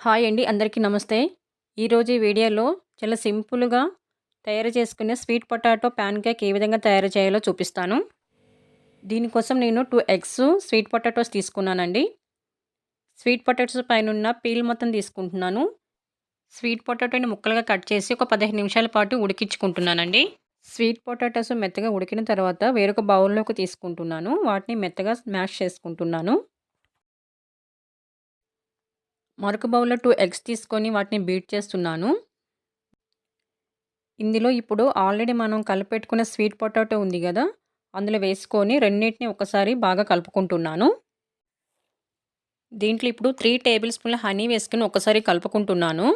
Hi అండి అందరికీ నమస్తే. ఈరోజు ఈ వీడియోలో చాలా సింపుల్గా తయారు చేసుకునే స్వీట్ పొటాటో ప్యాన్ కేక్ ఏ విధంగా తయారు చేయాలో చూపిస్తాను. దీనికోసం నేను టూ ఎగ్స్ స్వీట్ పొటాటోస్ తీసుకున్నానండి. స్వీట్ పొటాటోస్ పైన ఉన్న పీల్ మొత్తం తీసుకుంటున్నాను. స్వీట్ పొటాటోని ముక్కలుగా కట్ చేసి ఒక పదిహేను నిమిషాల పాటు ఉడికించుకుంటున్నానండి. స్వీట్ పొటాటోస్ మెత్తగా ఉడికిన తర్వాత వేరొక బౌల్లోకి తీసుకుంటున్నాను. వాటిని మెత్తగా స్మాష్ చేసుకుంటున్నాను. మరొక బౌల్లో టూ ఎగ్స్ తీసుకొని వాటిని బీట్ చేస్తున్నాను. ఇందులో ఇప్పుడు ఆల్రెడీ మనం కలిపెట్టుకున్న స్వీట్ పొటాటో ఉంది కదా అందులో వేసుకొని రెండింటిని ఒకసారి బాగా కలుపుకుంటున్నాను. దీంట్లో ఇప్పుడు త్రీ టేబుల్ స్పూన్ల హనీ వేసుకుని ఒకసారి కలుపుకుంటున్నాను.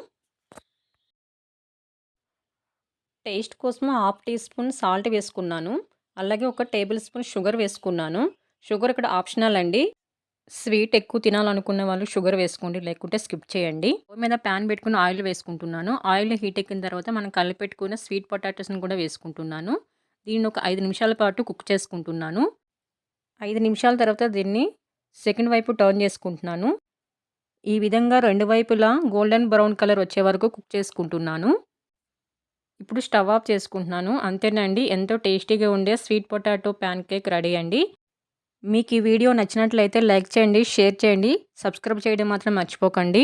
టేస్ట్ కోసం హాఫ్ టీ స్పూన్ సాల్ట్ వేసుకున్నాను. అలాగే ఒక టేబుల్ స్పూన్ షుగర్ వేసుకున్నాను. షుగర్ ఇక్కడ ఆప్షనల్ అండి. స్వీట్ ఎక్కువ తినాలనుకున్న వాళ్ళు షుగర్ వేసుకోండి లేకుంటే స్కిప్ చేయండి. మీద ప్యాన్ పెట్టుకుని ఆయిల్ వేసుకుంటున్నాను. ఆయిల్ హీట్ ఎక్కిన తర్వాత మనం కలిపెట్టుకున్న స్వీట్ పొటాటోస్ని కూడా వేసుకుంటున్నాను. దీన్ని ఒక ఐదు నిమిషాల పాటు కుక్ చేసుకుంటున్నాను. ఐదు నిమిషాల తర్వాత దీన్ని సెకండ్ వైపు టర్న్ చేసుకుంటున్నాను. ఈ విధంగా రెండు వైపులా గోల్డెన్ బ్రౌన్ కలర్ వచ్చే వరకు కుక్ చేసుకుంటున్నాను. ఇప్పుడు స్టవ్ ఆఫ్ చేసుకుంటున్నాను. అంతేనండి ఎంతో టేస్టీగా ఉండే sweet potato pancake ready అండి. మీకు ఈ వీడియో నచ్చినట్లయితే లైక్ చేయండి షేర్ చేయండి సబ్స్క్రైబ్ చేయడం మాత్రం మర్చిపోకండి.